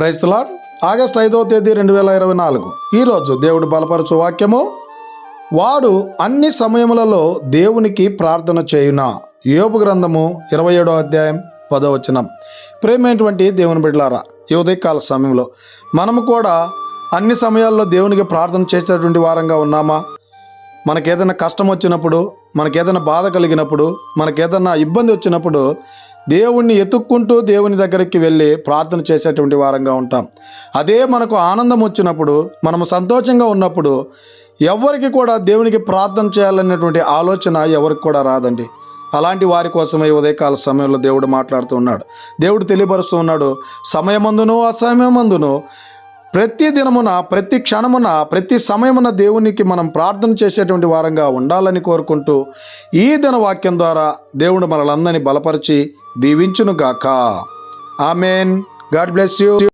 క్రైస్తలాడ్ August ఐదవ తేదీ రెండు వేల ఇరవై నాలుగు. ఈరోజు దేవుడు బలపరచు వాక్యము. వాడు అన్ని సమయములలో దేవునికి ప్రార్థన చేయున? యోపు గ్రంథము ఇరవై ఏడో అధ్యాయం పదవచనం ప్రేమైనటువంటి దేవుని బిడ్డలారా ఈ ఉదయకాల సమయంలో మనము కూడా అన్ని సమయాల్లో దేవునికి ప్రార్థన చేసేటువంటి వారంగా ఉన్నామా? మనకేదైనా కష్టం వచ్చినప్పుడు మనకేదైనా బాధ కలిగినప్పుడు మనకేదైనా ఇబ్బంది వచ్చినప్పుడు దేవుణ్ణి ఎతుక్కుంటూ దేవుని దగ్గరికి వెళ్ళి ప్రార్థన చేసేటువంటి వారంగా ఉంటాం. అదే మనకు ఆనందం వచ్చినప్పుడు మనము సంతోషంగా ఉన్నప్పుడు ఎవరికి కూడా దేవునికి ప్రార్థన చేయాలనేటువంటి ఆలోచన ఎవరికి కూడా రాదండి. అలాంటి వారి కోసమే ఉదయకాల సమయంలో దేవుడు మాట్లాడుతూ ఉన్నాడు. దేవుడు తెలియపరుస్తూ ఉన్నాడు సమయమందును అసమయమందును ప్రతి దినమున ప్రతి క్షణమున ప్రతి సమయమున దేవునికి మనం ప్రార్థన చేసేటువంటి వారంగా ఉండాలని కోరుకుంటూ ఈ దిన వాక్యం ద్వారా దేవుడు మనలందరినీ బలపరిచి దీవించునుగాక. ఆమెన్. God bless you.